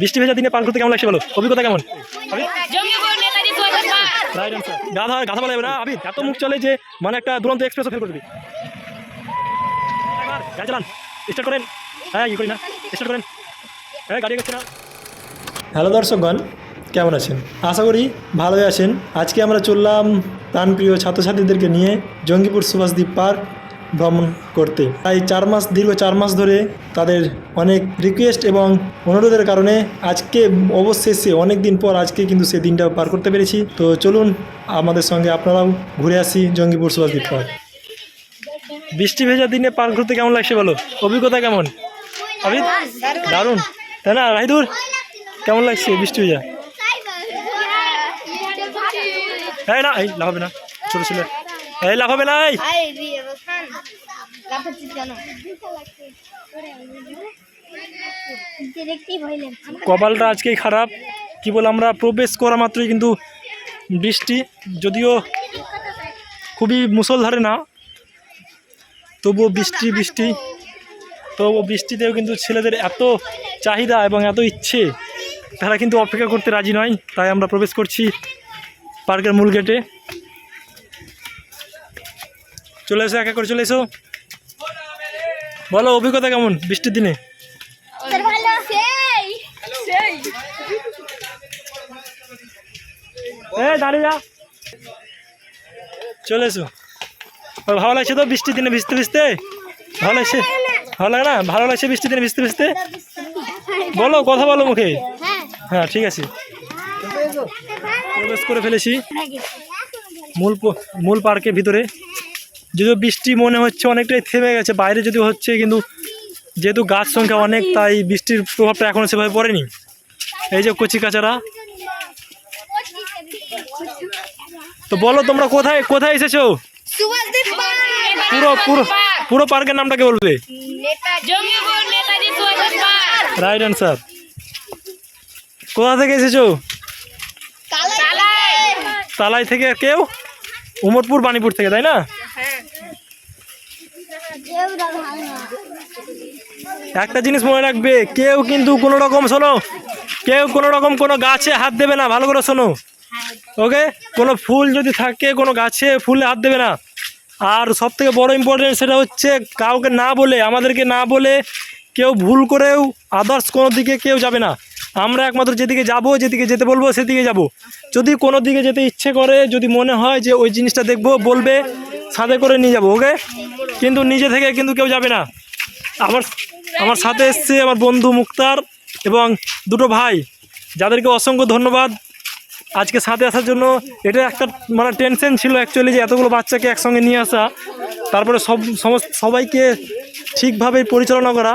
বৃষ্টি ভেজা দিনে পার করতে কেমন লাগছে বলো? অভিজ্ঞতা কেমন? গাধা গাধা বলা যাবে না আবির এত মুখ চলে যে মানে একটা দুরন্ত এক্সপ্রেসও ফেল করে দিবি চালান স্টার্ট করেন। হ্যাঁ ই করি না। স্টার্ট করেন। হ্যাঁ গাড়ি করছে না। হ্যালো দর্শকগণ কেমন আছেন? আশা করি ভালোই আছেন। আজকে আমরা চললাম প্রাণপ্রিয় ছাত্রছাত্রীদেরকে নিয়ে জঙ্গিপুর সুভাষদ্বীপ পার্ক। ভ্রমণ করতে। তাই চার মাস, দীর্ঘ চার মাস ধরে তাদের অনেক রিকোয়েস্ট এবং অনুরোধের কারণে আজকে অবশেষে অনেক দিন পর আজকে কিন্তু সেই দিনটা পার করতে পেরেছি। তো চলুন, আমাদের সঙ্গে আপনারাও ঘুরে আসি জঙ্গিপুর সুভাষদ্বীপ পার্ক। বৃষ্টি ভেজা দিনে পার্ক ঘুরতে কেমন লাগছে বলো? অভিজ্ঞতা কেমন? আবিদ দারুণ। তাই না, রাহিদুর? কেমন লাগছে বৃষ্টি ভেজা? এই না এই না, ছোটো ছিল। এই না এই কপালটা আজকেই খারাপ। কি বলে আমরা প্রবেশ করা মাত্রই কিন্তু বৃষ্টি যদিও খুবই মুসলধারে না তবুও বৃষ্টি বৃষ্টি। তবুও বৃষ্টিতেও কিন্তু ছেলেদের এত চাহিদা এবং এত ইচ্ছে তারা কিন্তু অপেক্ষা করতে রাজি নয়। তাই আমরা প্রবেশ করছি পার্কের মূল গেটে। চলে এসো একা করে চলে এসো। বলো অভিজ্ঞতা কেমন বৃষ্টির দিনে? দাঁড়িয়ে যা। চলে এসো। ভালো লাগছে তো বৃষ্টির দিনে ভিজতে ভিজতে? ভালো লাগছে? ভালো লাগে না? ভালো লাগছে বৃষ্টির দিনে ভিজতে ভিজতে? বলো কথা বলো মুখে। হ্যাঁ ঠিক আছে। প্রবেশ করে ফেলেছি। মূল প- মূল পার্কের ভিতরে। যদিও বৃষ্টি মনে হচ্ছে অনেকটাই থেমে গেছে বাইরে যদিও হচ্ছে কিন্তু যেহেতু গাছ সংখ্যা অনেক তাই বৃষ্টির প্রভাবটা এখনও সেভাবে পড়েনি। এই যে কচি কাচারা। তো বলো তোমরা কোথায় কোথায় এসেছ? পুরো পুরো পুরো পার্কের নামটাকে বলবে। রাইট অ্যান্সার কোথা থেকে এসেছ? তালাই থেকে কেউ? উমরপুর বাণীপুর থেকে তাই না? একটা জিনিস মনে রাখবে, কেউ কিন্তু কোনো রকম, শোনো, কেউ কোনো রকম কোনো গাছে হাত দেবে না, ভালো করে শোনো, ওকে? কোনো ফুল যদি থাকে, কোনো গাছে ফুলে হাত দেবে না। আর সব থেকে বড় ইম্পর্টেন্ট সেটা হচ্ছে কাউকে না বলে, আমাদেরকে না বলে কেউ ভুল করেও আদার্স কোনো দিকে কেউ যাবে না। আমরা একমাত্র যেদিকে যাব, যেদিকে যেতে বলব, সেদিকে যাব। যদি কোনো দিকে যেতে ইচ্ছে করে, যদি মনে হয় যে ওই জিনিসটা দেখব, বলবে সাথে করে নিয়ে যাব ওকে কিন্তু নিজে থেকে কিন্তু কেউ যাবে না। আমার আমার সাথে এসছে আমার বন্ধু মুক্তার এবং দুটো ভাই। যাদেরকে অসংখ্য ধন্যবাদ। আজকে সাথে আসার জন্য এটা একটা মানে টেনশন ছিল অ্যাকচুয়ালি যে এতগুলো বাচ্চাকে একসঙ্গে নিয়ে আসা। তারপরে সব, সমস্ত, সবাইকে ঠিকভাবে পরিচালনা করা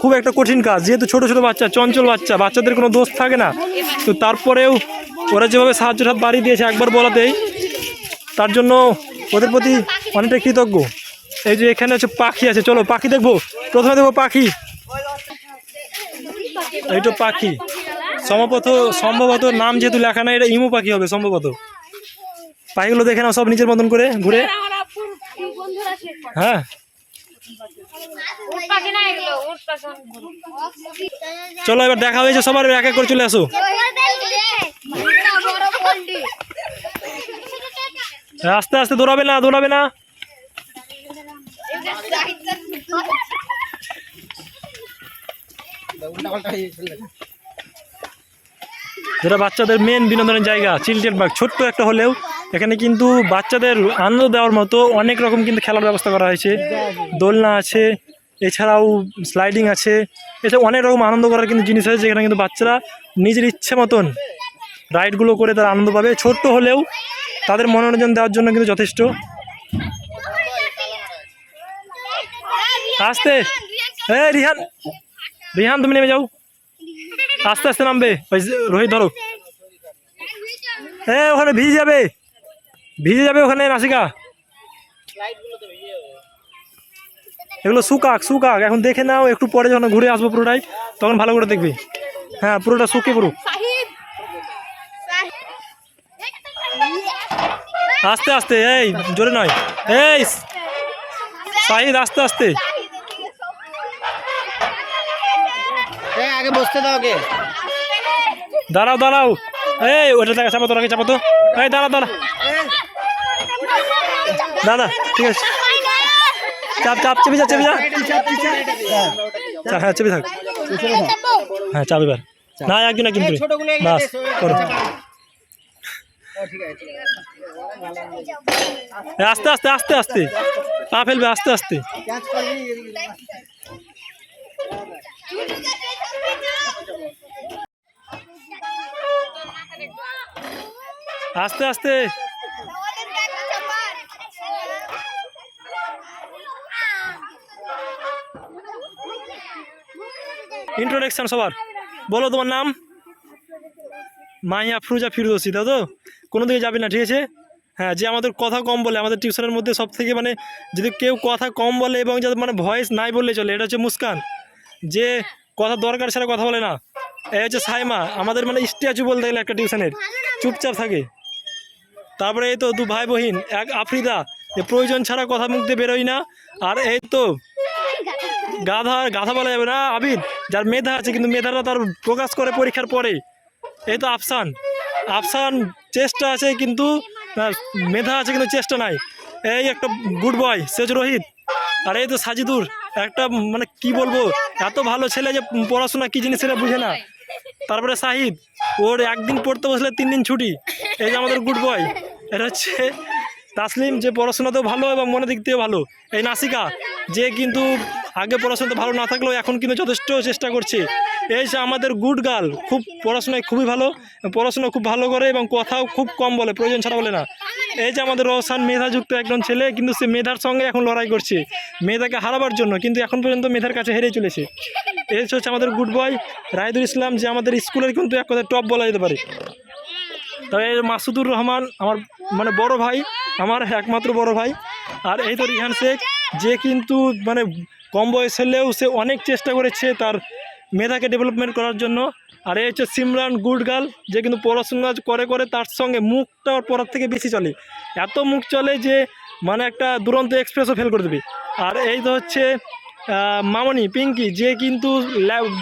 খুব একটা কঠিন কাজ। যেহেতু ছোট ছোট বাচ্চা, চঞ্চল বাচ্চা, বাচ্চাদের কোনো দোষ থাকে না। তো তারপরেও ওরা যেভাবে সাহায্য হাত বাড়িয়ে দিয়েছে, একবার বলাতেই তার জন্য ওদের প্রতি অনেকটা কৃতজ্ঞ এই যে এখানে হচ্ছে পাখি আছে চলো পাখি দেখব প্রথমে দেখব পাখি এইটা পাখি সম্ভবত সম্ভবত নাম যেহেতু লেখা নাই এটা ইমু পাখি হবে সম্ভবত পাখিগুলো দেখে নাও সব নিজের মতন করে ঘুরে হ্যাঁ চলো এবার দেখা হয়েছে সবার এক এক করে চলে আসো আস্তে আস্তে দৌড়াবে না দৌড়াবে না। যেটা বাচ্চাদের মেন বিনোদনের জায়গা চিলড্রেন পার্ক ছোট্ট একটা হলেও এখানে কিন্তু বাচ্চাদের আনন্দ দেওয়ার মতো অনেক রকম কিন্তু খেলার ব্যবস্থা করা হয়েছে। দোলনা আছে, এছাড়াও স্লাইডিং আছে। এছাড়া অনেক রকম আনন্দ করার কিন্তু জিনিস আছে যেখানে কিন্তু বাচ্চারা নিজের ইচ্ছে মতন রাইডগুলো করে তারা আনন্দ পাবে। ছোট্ট হলেও তাদের মনোরঞ্জন দেওয়ার জন্য কিন্তু যথেষ্ট। আস্তে। হ্যাঁ রিহান। রিহান, তুমি নেমে যাও। আস্তে আস্তে নামবে। রোহিত, ধরো। হ্যাঁ ওখানে ভিজে যাবে। ভিজে যাবে ওখানে, নাসিকা। এগুলো শুকাক শুকাক। এখন দেখে নাও, একটু পরে যখন ঘুরে আসব পুরোটাই, তখন ভালো করে দেখবি। হ্যাঁ পুরোটা শুকে পুরো আস্তে আস্তে এই জোরে নয়। এই শাহিদ আস্তে আস্তে। আগে বসতে দাও ওকে দাঁড়াও দাঁড়াও। এই ওটা দেখা চাপাতো রাখে চাপাতো এই দাঁড়া দাঁড়া দাদা ঠিক আছে। চাপ চাপ চেপে যা চেপে যা। হ্যাঁ চেপে থাক। হ্যাঁ চাপ এবার না একজন একজন তুমি বাস করো। ঠিক আছে। আস্তে আস্তে আস্তে আস্তে। পা ফেলবে, আস্তে আস্তে। আস্তে আস্তে। ইন্ট্রোডাকশন সবার। বলো তোমার নাম। মাইয়া ফ্রুজা ফিরদোসি তো? কোনো দিকে যাবে না, ঠিক আছে? হ্যাঁ যে আমাদের কথা কম বলে, আমাদের টিউশনের মধ্যে সব থেকে মানে যদি কেউ কথা কম বলে এবং যাদের মানে ভয়েস নাই বললে চলে, এটা হচ্ছে মুস্কান। যে কথা দরকার ছাড়া কথা বলে না। এই হচ্ছে সাইমা, আমাদের মানে স্ট্যাচু বলতে গেলে একটা টিউশনের চুপচাপ থাকে। তারপরে এই তো দু ভাই বহিন, এক আফ্রিদা, যে প্রয়োজন ছাড়া কথা মুখ দিয়ে বেরোই না। আর এই তো গাধা গাধা বলা যাবে না, আবিদ, যার মেধা আছে, কিন্তু মেধাটা তার প্রকাশ করে পরীক্ষার পরে। এই তো আফসান আফসান চেষ্টা আছে, কিন্তু আহ, মেধা আছে কিন্তু চেষ্টা নাই। এই একটা গুড বয় সেজ রোহিত। আর এই তো সাজিদুর একটা মানে কি বলব এত ভালো ছেলে যে পড়াশোনা কি জিনিস সেটা বুঝে না। তারপরে শাহিদ ওর একদিন পড়তে বসলে তিন দিন ছুটি। এই যে আমাদের গুড বয় এটা হচ্ছে তাসলিম যে পড়াশোনাতেও ভালো এবং মনে দিক দিয়েও ভালো। এই নাসিকা, যে কিন্তু আগে পড়াশোনাতে ভালো না থাকলেও এখন কিন্তু যথেষ্ট চেষ্টা করছে। এই যে আমাদের গুড গার্ল, খুব পড়াশোনায় খুবই ভালো, পড়াশোনা খুব ভালো করে এবং কথাও খুব কম বলে, প্রয়োজন ছাড়া বলে না। এই যে আমাদের রহসান মেধাযুক্ত একজন ছেলে, কিন্তু সে মেধার সঙ্গে এখন লড়াই করছে। মেধাকে হারাবার জন্য, কিন্তু এখন পর্যন্ত মেধার কাছে হেরে চলেছে। এই হচ্ছে আমাদের গুড বয় রায়দুল ইসলাম, যে আমাদের স্কুলের কিন্তু এক কথায় টপ বলা যেতে পারে। তবে মাসুদুর রহমান আমার মানে বড় ভাই, আমার একমাত্র বড় ভাই। আর এই তো রিহান শেখ, যে কিন্তু মানে কম বয়স হলেও সে অনেক চেষ্টা করেছে তার মেধাকে ডেভেলপমেন্ট করার জন্য। আর এই হচ্ছে সিমরান গুড গার্ল যে কিন্তু পড়াশোনা করে করে তার সঙ্গে মুখটা ওর পড়ার থেকে বেশি চলে। এত মুখ চলে যে মানে একটা দুরন্ত এক্সপ্রেসও ফেল করে দেবে। আর এই তো হচ্ছে মামনি, পিঙ্কি, যে কিন্তু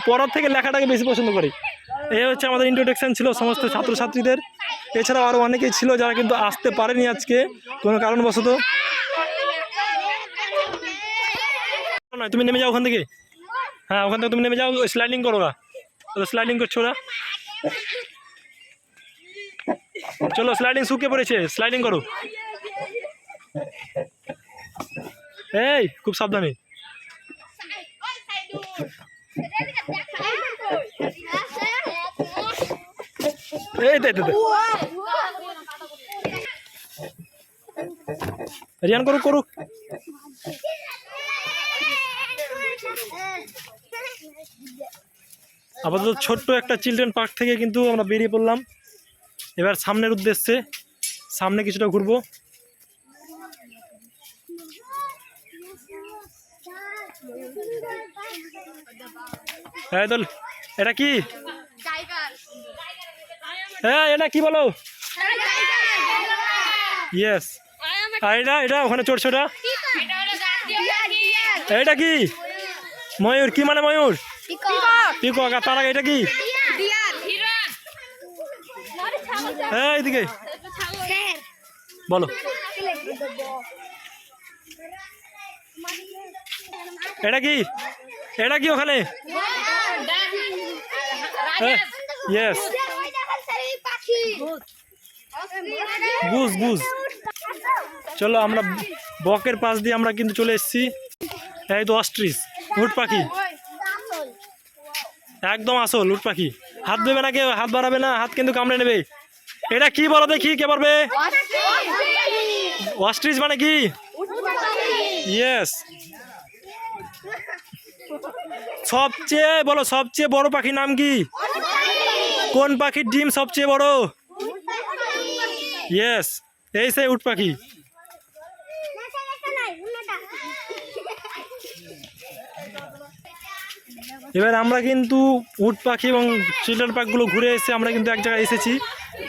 পড়ার থেকে লেখাটাকে বেশি পছন্দ করে। এই হচ্ছে আমাদের ইন্ট্রোডাকশান ছিল সমস্ত ছাত্রছাত্রীদের। এছাড়াও আরও অনেকেই ছিল যারা কিন্তু আসতে পারেনি আজকে, কোনো কারণবশত। তুমি নেমে যাও ওখান থেকে। হ্যাঁ ওখান থেকে তুমি নেমে যাও স্লাইডিং করো ওরা। স্লাইডিং করছ ওরা। চলো স্লাইডিং শুকিয়ে পড়েছে স্লাইডিং করো। এই, খুব সাবধানে। এই। রিয়ান করুক করুক। আপাতত ছোট্ট একটা চিলড্রেন পার্ক থেকে কিন্তু আমরা বেরিয়ে পড়লাম। এবার সামনের উদ্দেশ্যে, সামনে কিছুটা ঘুরবো। দল, এটা কি? হ্যাঁ এটা কি বলো? ইয়েস আর এটা এটা ওখানে চড়ছে ওটা? এটা কি? ময়ূর কি মানে ময়ূর? পিকক। আর তার আগে এটা কি? হ্যাঁ এইদিকে বলো। এটা কি? এটা কি ওখানে? ইয়েস বুঝ বুঝ। চলো আমরা বকের পাশ দিয়ে আমরা কিন্তু চলে এসেছি। এই তো অস্ট্রিচ, উট পাখি। একদম আসল উট পাখি। হাত দেবে না কেউ, হাত বাড়াবে না, হাত কিন্তু কামড়ে নেবে। এটা কি বলো দেখি, কে পারবে? অস্ট্রিচ মানে কি? ইয়েস সবচেয়ে, বলো, সবচেয়ে বড় পাখির নাম কি? কোন পাখির ডিম সবচেয়ে বড়? ইয়েস এই সেই উট পাখি। এবার আমরা কিন্তু উট পাখি এবং চিল্ড্রেন পার্কগুলো ঘুরে এসে আমরা কিন্তু এক জায়গায় এসেছি।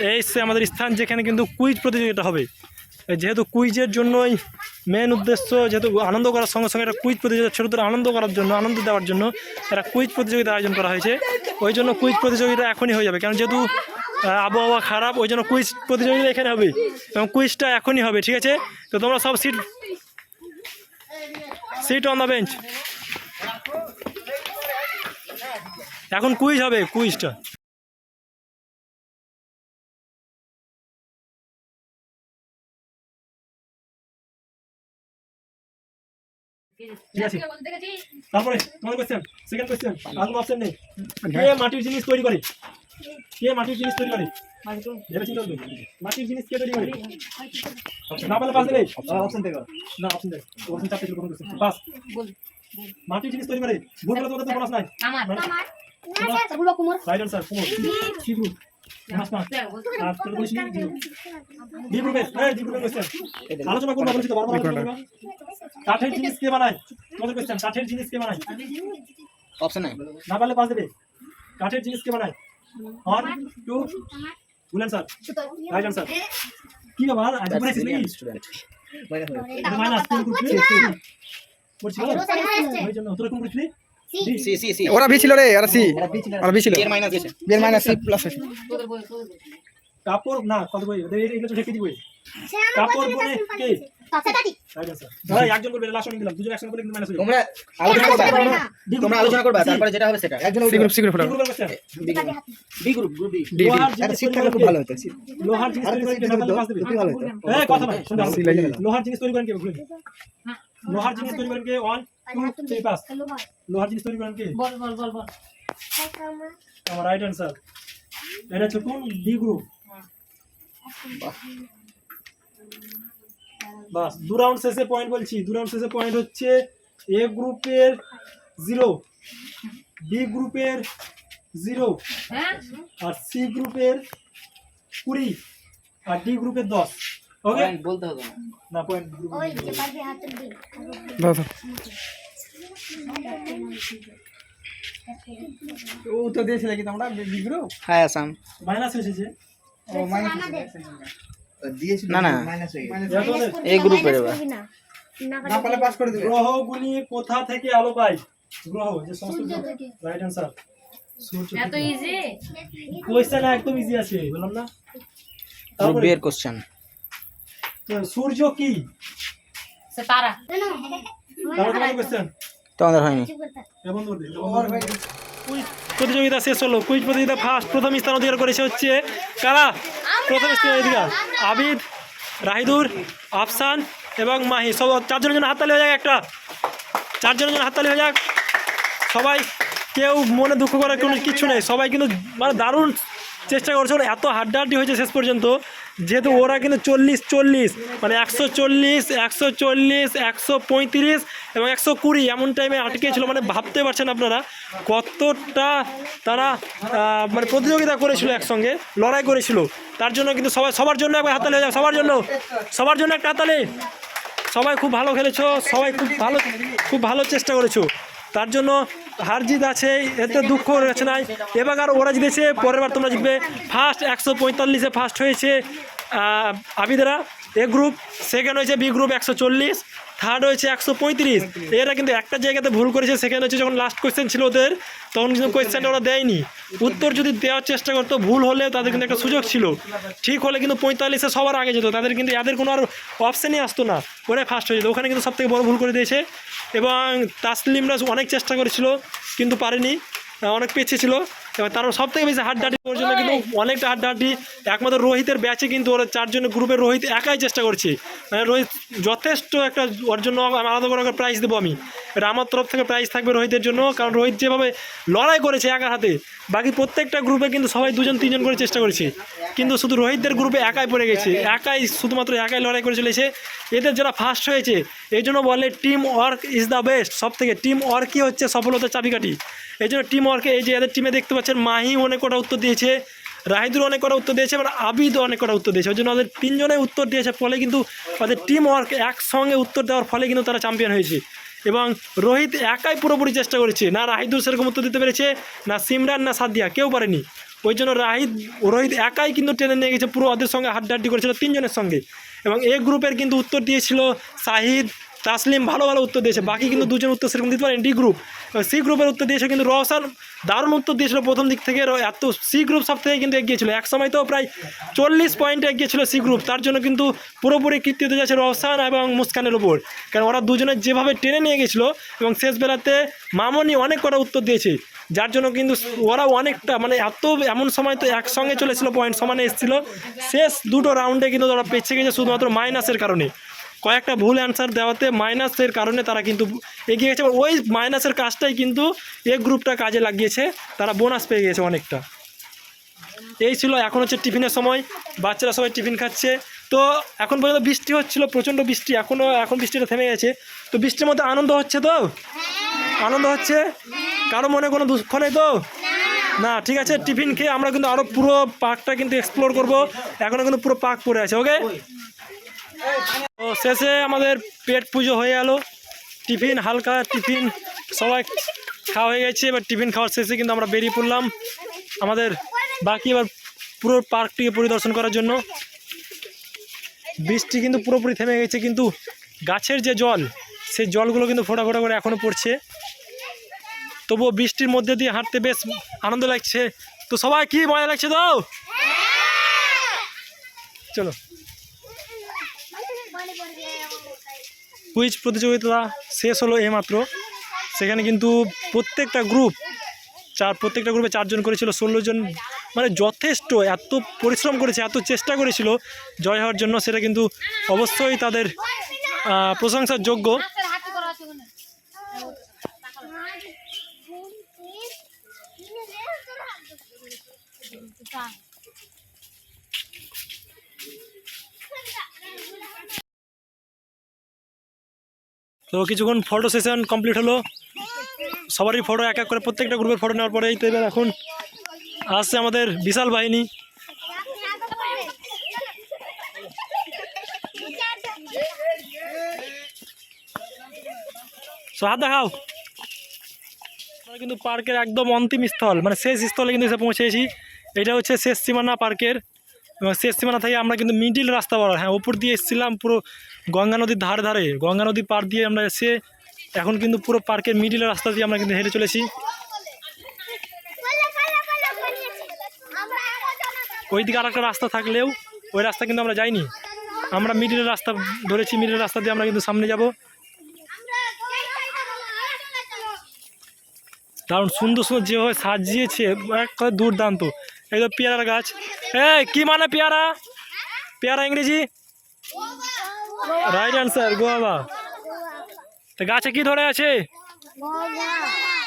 এই এসে আমাদের স্থান যেখানে কিন্তু কুইজ প্রতিযোগিতা হবে। যেহেতু কুইজের জন্যই মেন উদ্দেশ্য, যেহেতু আনন্দ করার সঙ্গে সঙ্গে একটা কুইজ প্রতিযোগিতা, ছোটোদের আনন্দ করার জন্য, আনন্দ দেওয়ার জন্য একটা কুইজ প্রতিযোগিতা আয়োজন করা হয়েছে। ওই জন্য কুইজ প্রতিযোগিতা এখনই হয়ে যাবে, কারণ যেহেতু আবহাওয়া খারাপ, ওই জন্য কুইজ প্রতিযোগিতা এখানে হবে। এবং কুইজটা এখনই হবে, ঠিক আছে? তো তোমরা সব sit sit on the bench এখন কুইজ হবে, কুইজটা। তারপরে তোমার কোশ্চেন সেকেন্ড কোশ্চেন আর কোনো অপশন নেই। কে মাটির জিনিস তৈরি করে? কে মাটির জিনিস তৈরি করে? ভেবে চিন্তা করবে। মাটির জিনিস কে তৈরি করে? না পারলে পাস দেবে অপশন থেকে না অপশন দেয় অপশন চারটে ছিল কোশ্চেন পাস। মাটির জিনিস তৈরি করে। ভুল করে তোমাদের তো বোনাস নাই। আমার। Right answer for C group bonus পাঁচ আর তোর বলিস নি ডি গ্রুপে হ্যাঁ ডি গ্রুপে কোশ্চেন আলোচনা করব বলেছি তো বারবার কাঠের জিনিস কে বানায়? তোমাদের কোশ্চেন কাঠের জিনিস কে বানায়? অপশন নাই। না পারলে পাস দেবে। কাঠের জিনিস কে বানায়? ওয়ান টু ভুল আনসার রাইট আনসার কি ব্যাপার? আজ বলেছিস নাকি? স্টুডেন্ট মাইনাস কোন গ্রুপ পড়ছিল ওই জন্য তোরা কোন ছিলি সি সি সি ওরা বি ছিল রে ওরা সি। ওরা বি ছিল এর মাইনাস গেছে বি এর মাইনাস সি প্লাস কাপড় না কত বই? এগুলো তো দিবই কাপড় কে? বলে কিন্তু মাইনাস হয়ে তোমরা আলোচনা করবা তোমরা আলোচনা করবা তারপরে যেটা হবে সেটা। একজন C group C group B group group D D. লোহার জিনিস তৈরি করেন কে? ভালো লোহার জিনিস তৈরি করেন কে? না লোহার। জিনিস তৈরি করেন কে? বল বল বল বল। আমার। রাইট অ্যান্সার এটা হচ্ছে কোন? ডি গ্রুপ বাস দু রাউন্ড শেষে পয়েন্ট বলছি। দু রাউন্ড শেষে পয়েন্ট হচ্ছে এ গ্রুপের জিরো বি গ্রুপের জিরো হ্যাঁ। আর সি গ্রুপের কুড়ি। আর ডি গ্রুপের দশ। ওকে বলতে হবে না না পয়েন্ট দাও দাও। ও তো দিয়েছিল কি তোমরা? বি গ্রুপ হ্যাঁ আসাম মাইনাস এসেছে। ও মাইনাস না না। এই এবার। না। পারলে পাস করে দিবে। গ্রহগুলি কোথা থেকে আলো পায়? গ্রহ যে সমস্ত রাইট অ্যান্সার সূর্য এত ইজি কোয়েশ্চেন একদম ইজি আছে বললাম না? গ্রুপ এর কোশ্চেন সূর্য কি? তারা। তারপরে তোমার কোয়েশ্চেন তোমাদের হয়নি। কুইজ প্রতিযোগিতা শেষ হলো। কুইজ প্রতিযোগিতা ফার্স্ট প্রথম স্থান অধিকার করেছে হচ্ছে কারা? প্রথম স্থান অধিকার। আবিদ রাহিদুর আফসান এবং মাহি। সব চারজনের জন্য হাততালি হয়ে যাক একটা। চারজনের জন্য হাততালি হয়ে যাক। সবাই কেউ মনে দুঃখ করার কোনো কিছু নেই। সবাই কিন্তু মানে দারুণ চেষ্টা করছে। এত হাড্ডাহাড্ডি হয়েছে শেষ পর্যন্ত। যেহেতু ওরা কিন্তু চল্লিশ চল্লিশ মানে একশো চল্লিশ একশো চল্লিশ, একশো পঁয়ত্রিশ এবং একশো কুড়ি এমন টাইমে আটকে ছিল মানে ভাবতে পারছেন আপনারা কতটা তারা মানে প্রতিযোগিতা করেছিল একসঙ্গে, লড়াই করেছিল। তার জন্য কিন্তু সবাই, সবার জন্য একবার হাতালে হয়ে যাক সবার জন্য সবার জন্য একটা হাতালে সবাই খুব ভালো খেলেছো, সবাই খুব ভালো খুব ভালো চেষ্টা করেছ। তার জন্য হার জিত আছে, এতে দুঃখ রয়েছে নাই। এবার আর ওরা জিতেছে, পরের বার তোমরা জিতবে। ফার্স্ট একশো পঁয়তাল্লিশে ফার্স্ট হয়েছে আবিদেরা। এ গ্রুপ সেকেন্ড হয়েছে বি গ্রুপ একশো চল্লিশ থার্ড হয়েছে একশো পঁয়ত্রিশ। এরা কিন্তু একটা জায়গাতে ভুল করেছে সেকেন্ড হচ্ছে যখন লাস্ট কোয়েশ্চেন ছিল ওদের তখন কিন্তু কোয়েশ্চেনটা ওরা দেয়নি। উত্তর যদি দেওয়ার চেষ্টা করতো ভুল হলেও তাদের কিন্তু একটা সুযোগ ছিল। ঠিক হলে কিন্তু পঁয়তাল্লিশে সবার আগে যেত তাদের কিন্তু এদের কোনো আর অপশানই আসতো না। ওরাই ফার্স্ট হয়ে যেত। ওখানে কিন্তু সবথেকে বড় ভুল করে দিয়েছে। এবং তাসলিমরা অনেক চেষ্টা করেছিল কিন্তু পারেনি। অনেক পেছিয়ে ছিল। এবার তার সব থেকে বেশি হাড্ডাহাড্ডি পর্যন্ত কিন্তু অনেকটা হাড্ডাহাড্ডি। একমাত্র রোহিতের ব্যাচে কিন্তু ওরা চারজন গ্রুপের রোহিত একাই চেষ্টা করছে। মানে রোহিত যথেষ্ট একটা ওর জন্য আলাদা করে প্রাইজ দেবো আমি। এটা আমার তরফ থেকে প্রাইজ থাকবে রোহিতের জন্য, কারণ রোহিত যেভাবে লড়াই করেছে একার হাতে, বাকি প্রত্যেকটা গ্রুপে কিন্তু সবাই দুজন, তিনজন করে চেষ্টা করেছে। কিন্তু শুধু রোহিতদের গ্রুপে একাই পড়ে গেছে, একাই শুধুমাত্র একাই লড়াই করে চলেছে। এদের যারা ফার্স্ট হয়েছে, এই জন্য বলে team work is the best সব থেকে টিম ওয়ার্কই হচ্ছে সফলতার চাবিকাঠি। এই জন্য টিম ওয়ার্কে এই যে এদের টিমে দেখতে পাচ্ছেন মাহি অনেক কটা উত্তর দিয়েছে রাহিদুর অনেক কটা উত্তর দিয়েছে, এবার আবিদও অনেক কটা উত্তর দিয়েছে। ওই জন্য ওদের তিনজনে উত্তর দিয়েছে, ফলে কিন্তু ওদের টিম ওয়ার্ক একসঙ্গে উত্তর দেওয়ার ফলে কিন্তু তারা চ্যাম্পিয়ন হয়েছে। এবং রোহিত একাই পুরোপুরি চেষ্টা করেছে, না রাহিদুর সেরকম উত্তর দিতে পেরেছে, না সিমরান, না সাদিয়া, কেউ পারেনি। ওই জন্য রাহিদ, রোহিত একাই কিন্তু টেনে নিয়ে গেছে, পুরো ওদের সঙ্গে হাড্ডাহাড্ডি করেছিল তিনজনের সঙ্গে। এবং এ গ্রুপের কিন্তু উত্তর দিয়েছিল সাহিদ তাসলিম ভালো ভালো উত্তর দিয়েছে। বাকি কিন্তু দুজন উত্তর সেরকম দিতে পারেন। D group. সি গ্রুপের উত্তর দিয়েছে কিন্তু রওসান দারুণ উত্তর দিয়েছিল প্রথম দিক থেকে। এত সি গ্রুপ সব থেকে কিন্তু এগিয়েছিল এক সময় তো প্রায় চল্লিশ পয়েন্টে এগিয়েছিল সি গ্রুপ। তার জন্য কিন্তু পুরোপুরি কৃতিত্ব যাচ্ছে রসান এবং মুস্কানের ওপর কারণ ওরা দুজনে যেভাবে টেনে নিয়ে গেছিল এবং শেষ বেলাতে মামনি অনেক কটা উত্তর দিয়েছে। যার জন্য কিন্তু ওরাও অনেকটা মানে এত এমন সময় তো একসঙ্গে চলেছিল পয়েন্ট সমানে এসেছিল। শেষ দুটো রাউন্ডে কিন্তু ওরা পেছে গেছে শুধুমাত্র মাইনাসের কারণে। কয়েকটা ভুল অ্যান্সার দেওয়াতে মাইনাসের কারণে তারা কিন্তু এগিয়ে গেছে। ওই মাইনাসের কাজটাই কিন্তু এ গ্রুপটা কাজে লাগিয়েছে। তারা বোনাস পেয়ে গেছে অনেকটা। এই ছিল এখন হচ্ছে টিফিনের সময়। বাচ্চারা সবাই টিফিন খাচ্ছে। তো এখন পর্যন্ত বৃষ্টি হচ্ছিল, প্রচণ্ড বৃষ্টি। এখনও এখন বৃষ্টিটা থেমে গেছে। তো বৃষ্টির মধ্যে আনন্দ হচ্ছে তো? আনন্দ হচ্ছে? কারও মনে কোনো দুঃখ নেই তো? না, ঠিক আছে, টিফিন খেয়ে আমরা কিন্তু আরও পুরো পার্কটা কিন্তু এক্সপ্লোর করব। এখনও কিন্তু পুরো পার্ক পড়ে আছে ওকে তো শেষে আমাদের পেট পুজো হয়ে গেল টিফিন হালকা টিফিন সবাই খাওয়া হয়ে গেছে। এবার টিফিন খাওয়ার শেষে কিন্তু আমরা বেরিয়ে পড়লাম আমাদের বাকি এবার পুরো পার্কটিকে পরিদর্শন করার জন্য। বৃষ্টি কিন্তু পুরোপুরি থেমে গেছে কিন্তু গাছের যে জল সেই জলগুলো কিন্তু ফোটা ফোটা করে এখনও পড়ছে। তবুও বৃষ্টির মধ্যে দিয়ে হাঁটতে বেশ আনন্দ লাগছে। তো সবাই কি মজা লাগছে তো চলো। কুইজ প্রতিযোগিতা শেষ হলো এইমাত্র। সেখানে কিন্তু প্রত্যেকটা গ্রুপ চার প্রত্যেকটা গ্রুপে চারজন করেছিল, ষোলো জন মানে যথেষ্ট, এত পরিশ্রম করেছে, এত চেষ্টা করেছিল জয় হওয়ার জন্য। সেটা কিন্তু অবশ্যই তাদের প্রশংসার যোগ্য হাতের তো কিছুক্ষণ ফটো সেশন কমপ্লিট হলো। সবারই ফটো এক এক করে প্রত্যেকটা গ্রুপের ফটো নেওয়ার পরেই তো এবার এখন আসছে আমাদের বিশাল বাহিনী। হাত দেখাও। কিন্তু পার্কের একদম অন্তিম স্থল মানে শেষ স্থলে কিন্তু এসে পৌঁছেছি। এটা হচ্ছে শেষ সীমানা পার্কের শেষ সীমানা থেকে আমরা কিন্তু মিডিল রাস্তা বলা হ্যাঁ ওপর দিয়ে এসেছিলাম পুরো গঙ্গা নদীর ধারে ধারে। গঙ্গা নদী পার দিয়ে আমরা এসে এখন কিন্তু পুরো পার্কের মিডিল রাস্তা দিয়ে আমরা কিন্তু হেঁটে চলেছি। ওই দিকে আর একটা রাস্তা থাকলেও ওই রাস্তা কিন্তু আমরা যাইনি। আমরা মিডিলের রাস্তা ধরেছি মিডিলের রাস্তা দিয়ে আমরা কিন্তু সামনে যাব। দারুণ সুন্দর সুন্দর যেভাবে সাজিয়েছে, এক কথা দুর্দান্ত। এই তো পেয়ারার গাছ। এই, কি মানে পেয়ারা? পেয়ারা ইংরেজি? রাইট অ্যান্সার গোয়াবা তো গাছে কি ধরে আছে?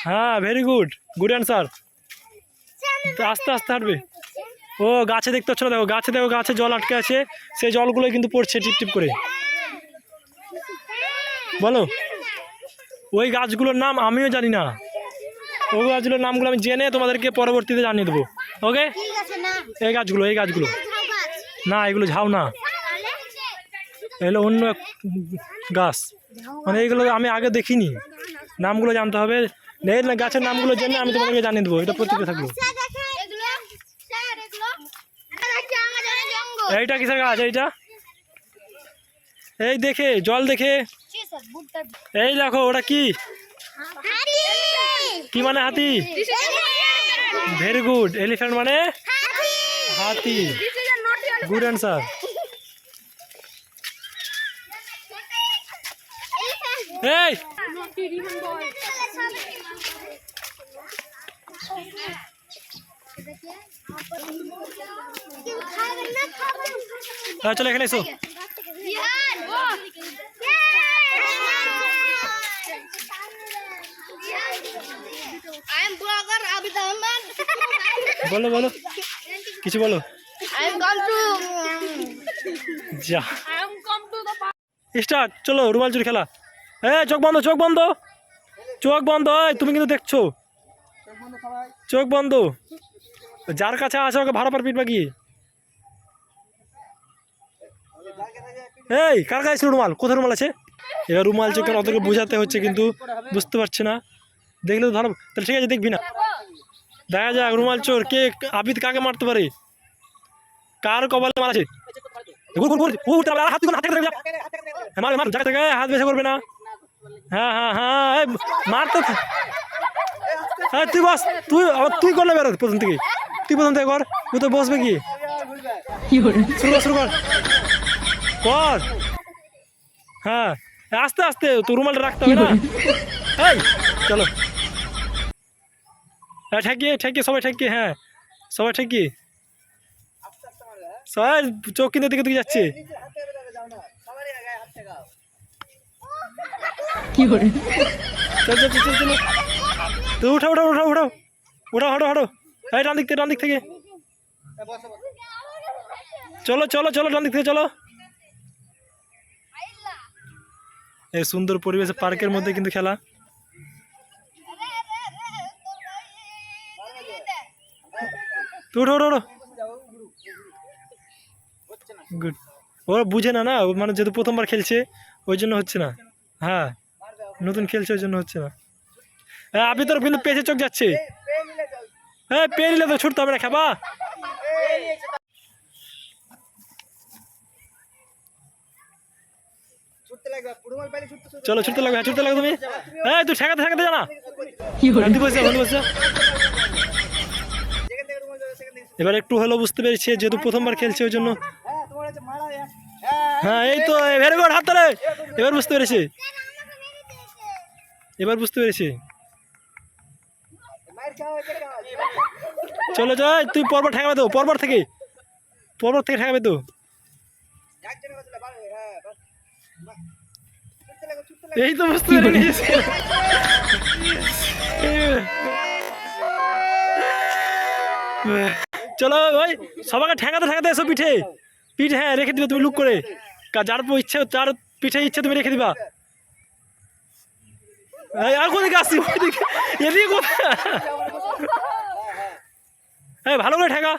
হ্যাঁ ভেরি গুড গুড অ্যান্সার আস্তে আস্তে হাঁটবে। ও, গাছে দেখতে হচ্ছে না, দেখো, গাছে দেখো, গাছে জল আটকে আছে। সেই জলগুলো কিন্তু পড়ছে টিপ টিপ করে। বলো, ওই গাছগুলোর নাম আমিও জানি না। ওই গাছগুলোর নামগুলো আমি জেনে তোমাদেরকে পরবর্তীতে জানিয়ে দেবো। ওকে? এই গাছগুলো এই গাছগুলো। না এগুলো ঝাউ না। এগুলো অন্য এক গাছ। মানে এইগুলো আমি আগে দেখিনি। নামগুলো জানতে হবে। এই না গাছের নামগুলো জেনে আমি তোমাদেরকে জানিয়ে দেবো। এটা প্রত্যেকে থাকব এইটা কিসের গাছ? এইটা? এই দেখে জল দেখে। এই দেখো ওটা কি? কি মানে হাতি? ভেরি গুড এলিফ্যান্ট মানে হাতি গুড অ্যান্সার এই হ্যাঁ, চলো এখানে এসো I'm blogger Abid Ahmad. বলো বলো। কিছু বলো। যা। স্টার্ট চলো রুমাল চুরি খেলা। এ চোখ বন্ধ চোখ বন্ধ। চোখ বন্ধ তুমি কিন্তু দেখছ। চোখ বন্ধ। যার কাছে আছে ওকে ভাড়া পার পিটবা কি এই কার কাছে ছিল রুমাল? কোথায় রুমাল আছে? এবার রুমাল চোখে অতকে বোঝাতে হচ্ছে কিন্তু বুঝতে পারছে না। দেখলে তো ধরো তাহলে ঠিক আছে দেখবি না। দেখা যাক রুমাল চোর কে আবিদ কাকে মারতে পারে? কার কপালে মার আছে? গোল গোল গোল ও উঠতে পারবে, আর হাত হ্যাঁ, করবে না। হ্যাঁ হ্যাঁ হ্যাঁ এই মার হ্যাঁ তুই তুই তুই করলে প্রথম থেকে। তুই প্রথম থেকে কর তুই তো বসবে কি? হ্যাঁ আস্তে আস্তে রুমালটা রাখতে হবে না। চলো। হ্যাঁ ঠেকিয়ে ঠেকিয়ে সবাই ঠেকিয়ে হ্যাঁ। সবাই ঠেকিয়ে সবাই চোখ কিন্তু দিকে দিকে যাচ্ছে। চল চল চল চল চল। তো উঠাও উঠাও উঠাও উঠাও। উঠাও হাঁটো হাঁটো। এই ডান দিক থেকে ডান দিক থেকে। চলো চলো চলো ডান দিক থেকে চলো। এই সুন্দর পরিবেশে পার্কের মধ্যে কিন্তু খেলা। উঠো গুড ওরা বুঝে না না ও মানে যেহেতু প্রথমবার খেলছে ওই জন্য হচ্ছে না। হ্যাঁ নতুন খেলছে ওই জন্য হচ্ছে না। হ্যাঁ আপনি তোর কিন্তু পেছে চোখ যাচ্ছে। হ্যাঁ পেয়ে নিলে তো ছুটতে হবে না খাবা চলো ছুটতে লাগবে হ্যাঁ ছুটতে লাগবে তুমি। হ্যাঁ তুই ঠেকাতে ঠেকাতে জানা বসে বন্ধু বসে যেখান থেকে রুমাল যাবে সেখান থেকে এবার একটু হলেও বুঝতে পেরেছি যেহেতু প্রথমবার খেলছে ওই জন্য হ্যাঁ এই তো ভেরি গুড হাত এবার বুঝতে পেরেছি। এবার বুঝতে পেরেছি। চলো যাই তুই পরপর ঠেকাবে তো পরপর থেকে। পরপর থেকে ঠেকাবে তো। এই তো বুঝতে পেরে নিয়েছি চলো ওই সবাইকে ঠেকাতে ঠেকাতে এসো পিঠে। পিঠে হ্যাঁ রেখে দিবে তুমি লুক করে। যার ইচ্ছে যার পিঠে ইচ্ছে তুমি রেখে দিবা। আর কোথায় আসছি? ওইদিকে। এদিকে কোথায়? হ্যাঁ ভালো করে ঠেকা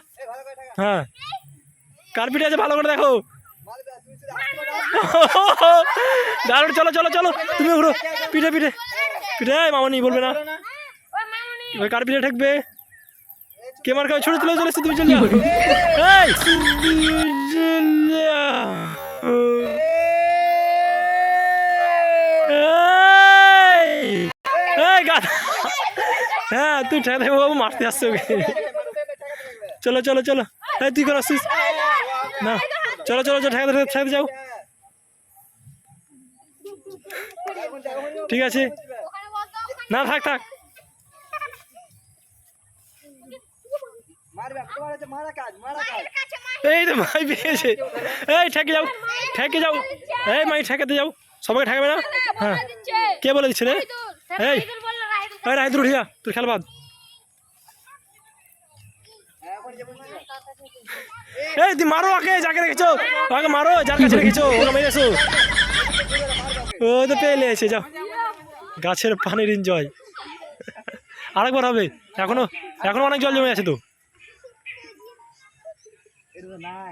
হ্যাঁ। কার পিঠে আছে? ভালো করে দেখো। দারুণ চলো চলো চলো। তুমি ঘুরো। পিঠে পিঠে। পিঠে মামনি বলবে না। কার পিঠে ঠেকবে? কে মার খাবে ছোট চলে চলে যাও এই তুমি চলে যাও। এই! এই গাধা। হ্যাঁ তুই দেবো বাবু মারতে আসছে ওকে। চলো চলো চলো। এই তুই করে আসছিস? না। চলো চলো চলো ঠেকাতে ঠেকাতে যাও। ঠিক আছে। না থাক থাক মারবে, তোমার হচ্ছে মারা কাজ, মারা কাজ। এই তো মাই পেয়েছে এই ঠেকে যাও ঠেকে যাও। এই মাই ঠেকাতে যাও। ঠেকাবে না? হ্যাঁ। কে বলে দিচ্ছে রে? এই। এই তোর খেলা বাদ। এই তুই মারো ওকে যাকে রেখেছো ওকে মারো যার কাছে রেখেছো ওকে মেরেছো ও তো পেয়ে এসে যাও। গাছের পানির এনজয় আরেকবার হবে। এখনও এখনও অনেক জল জমে আছে তো।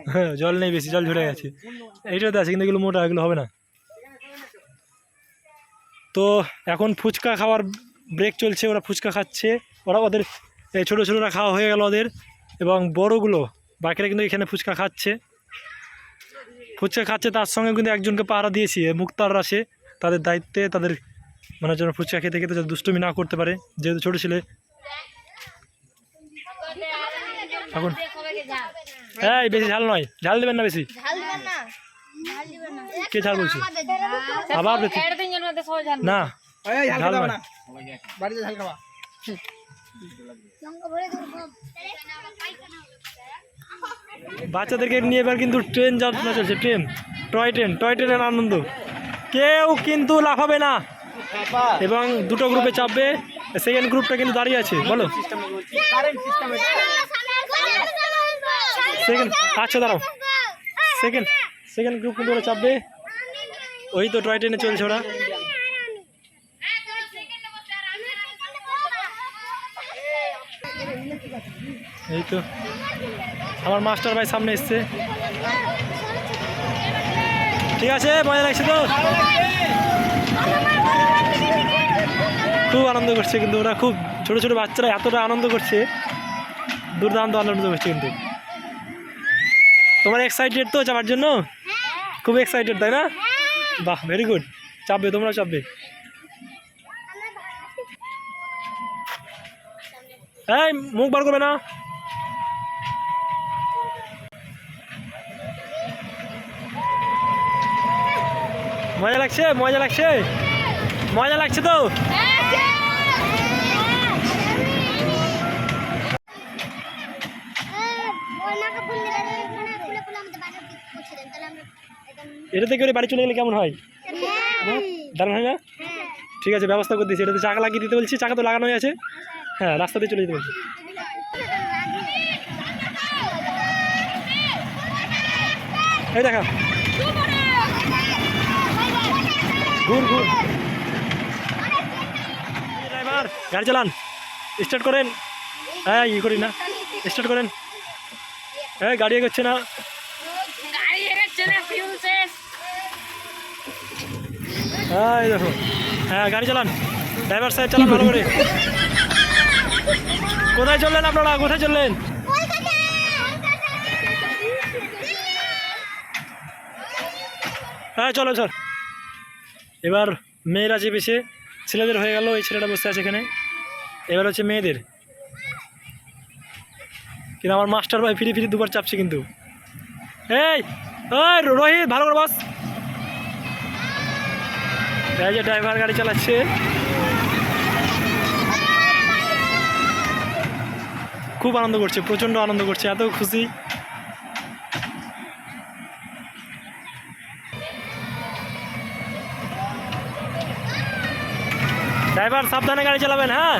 হ্যাঁ জল নেই বেশি জল ঝরে গেছে। এইটাতে আছে কিন্তু এগুলো মোটা এগুলো হবে না। তো এখন ফুচকা খাওয়ার ব্রেক চলছে ওরা ফুচকা খাচ্ছে। ওরা ওদের ছোটো ছোটোরা খাওয়া হয়ে গেল ওদের। এবং বড়গুলো বাকিরা কিন্তু এখানে ফুচকা খাচ্ছে। ফুচকা খাচ্ছে তার সঙ্গে কিন্তু একজনকে পাহারা দিয়েছি এ মুক্তার আসে তাদের দায়িত্বে তাদের মানে যেন ফুচকা খেতে খেতে যাতে দুষ্টুমি না করতে পারে যেহেতু ছোটো ছেলে। এখন হ্যাঁ বেশি ঝাল নয়। ঝাল দেবেন না বেশি? কে ঝাল বলছে। আবার জান না। ঝাল ঝাল নয়। বাড়িতে ঝাল খাওয়া লঙ্কা ভরে দেবো বাচ্চাদেরকে নিয়ে এবার কিন্তু ট্রেন যাত্রা চলছে। ট্রেন টয় ট্রেন টয় ট্রেনের আনন্দ। কেউ কিন্তু লাফাবে না। এবং দুটো গ্রুপে চাপবে। সেকেন্ড গ্রুপটা কিন্তু দাঁড়িয়ে আছে। বলো। সেকেন্ড আচ্ছা দাঁড়াও। সেকেন্ড সেকেন্ড গ্রুপ কিন্তু ওরা চাপবে? ওই তো টয় ট্রেনে চলছে ওরা। এই তো। আমার মাস্টার ভাই সামনে এসছে। ঠিক আছে, মজা লাগছে তো? খুব আনন্দ করছে কিন্তু ওরা, খুব ছোট ছোট বাচ্চারা এতটা আনন্দ করছে। দুর্দান্ত আনন্দ করছে কিন্তু। তোমার এক্সাইটেড তো চাপার জন্য? খুব এক্সাইটেড তাই না? বাহ ভেরি গুড চাপবে তোমরা চাপবে। এই, মুখ বার করবে না। মজা লাগছে মজা লাগছে। মজা লাগছে তো? এটাতে করে বাড়ি চলে গেলে কেমন হয়? হ্যাঁ। দারুণ হয় না? ঠিক আছে ব্যবস্থা করে দিচ্ছি এটাতে চাকা লাগিয়ে দিতে বলছি চাকা তো লাগানোই আছে। হ্যাঁ রাস্তা দিয়ে চলে যেতে বলছি। এই দেখা। ঘুর ঘুর। ড্রাইভার গাড়ি চালান। স্টার্ট করেন। হ্যাঁ ই করি না। স্টার্ট করেন। হ্যাঁ গাড়ি এগোচ্ছে না গাড়ি এগোচ্ছে না ফিউল শেষ হ্যাঁ এই দেখো। হ্যাঁ গাড়ি চালান। ড্রাইভার সাহেব চালান ভালো করে। কোথায় চললেন আপনারা? কোথায় চললেন? হ্যাঁ চলো স্যার এবার মেয়েরা চেপেছে ছেলেদের হয়ে গেল, এই ছেলেটা বসে আছে এখানে। এবার হচ্ছে মেয়েদের। কিন্তু আমার মাস্টার ভাই ফিরে ফিরে দুবার চাপছে কিন্তু। এই, রোহিত, ভালো করে বস। এই যে ড্রাইভার গাড়ি চালাচ্ছে। খুব আনন্দ করছে, প্রচণ্ড আনন্দ করছে, এত খুশি। ড্রাইভার, সাবধানে গাড়ি চালাবেন হ্যাঁ?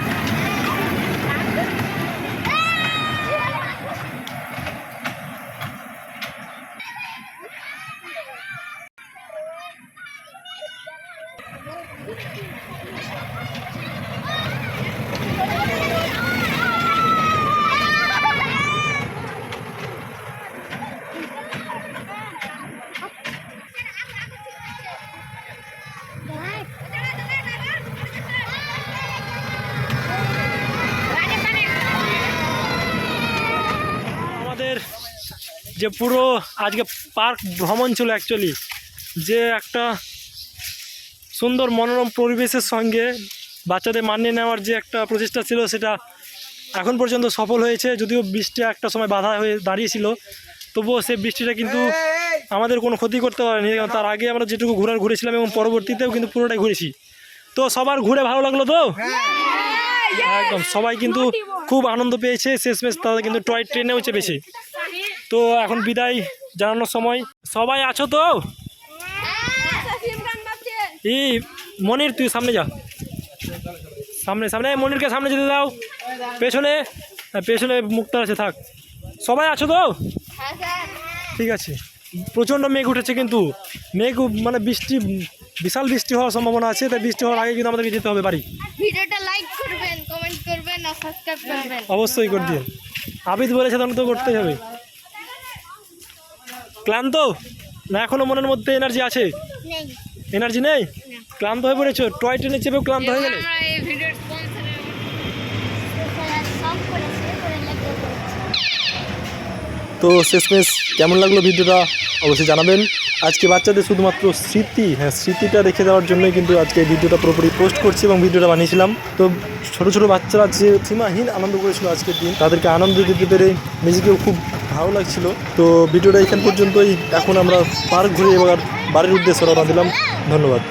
যে পুরো আজকে পার্ক ভ্রমণ ছিল অ্যাকচুয়ালি যে একটা সুন্দর মনোরম পরিবেশের সঙ্গে বাচ্চাদের মানিয়ে নেওয়ার যে একটা প্রচেষ্টা ছিল সেটা এখন পর্যন্ত সফল হয়েছে। যদিও বৃষ্টি একটা সময় বাধা হয়ে দাঁড়িয়েছিল তবুও সেই বৃষ্টিটা কিন্তু আমাদের কোনো ক্ষতি করতে পারেনি। তার আগে আমরা যেটুকু ঘোরার ঘুরেছিলাম এবং পরবর্তীতেও কিন্তু পুরোটাই ঘুরেছি। তো সবার ঘুরে ভালো লাগল তো? একদম সবাই কিন্তু খুব আনন্দ পেয়েছে। শেষমেশ তারা কিন্তু টয় ট্রেনেও চেপেছে তো এখন বিদায় জানানোর সময়। সবাই আছো তো? এই মনির তুই সামনে যা। সামনে সামনে মনিরকে সামনে যেতে দাও। পেছনে হ্যাঁ, পেছনে মুক্তার আছে থাক। সবাই আছো তো? ঠিক আছে। প্রচণ্ড মেঘ উঠেছে কিন্তু। মেঘ মানে বৃষ্টি বিশাল বৃষ্টি হওয়ার সম্ভাবনা আছে তাই বৃষ্টি হওয়ার আগে কিন্তু আমাদেরকে যেতে হবে বাড়ি। ভিডিওটা লাইক করবেন কমেন্ট করবেন আর সাবস্ক্রাইব করবেন। অবশ্যই করে দিন। আবিদ বলেছে তখন তো করতেই হবে। ক্লান্ত? না এখনও মনের মধ্যে এনার্জি আছে? এনার্জি নেই? ক্লান্ত হয়ে পড়েছো? টয় ট্রেনে চেপেও ক্লান্ত হয়ে গেলে? তো শেষমেশ কেমন লাগল ভিডিওটা অবশ্যই জানাবেন। আজকে বাচ্চাদের শুধুমাত্র স্মৃতি হ্যাঁ স্মৃতিটা রেখে দেওয়ার জন্যই কিন্তু আজকে ভিডিওটা পুরোপুরি পোস্ট করছি এবং ভিডিওটা বানিয়েছিলাম। তো ছোট ছোট বাচ্চারা যে সীমাহীন আনন্দ করেছিল আজকের দিন, তাদেরকে আনন্দ দিতে পেরে নিজেকেও খুব ভালো লাগছিল। তো ভিডিওটা এখান পর্যন্তই, এখন আমরা পার্ক ঘুরে এবার বাড়ির উদ্দেশ্যে রওনা দিলাম। ধন্যবাদ।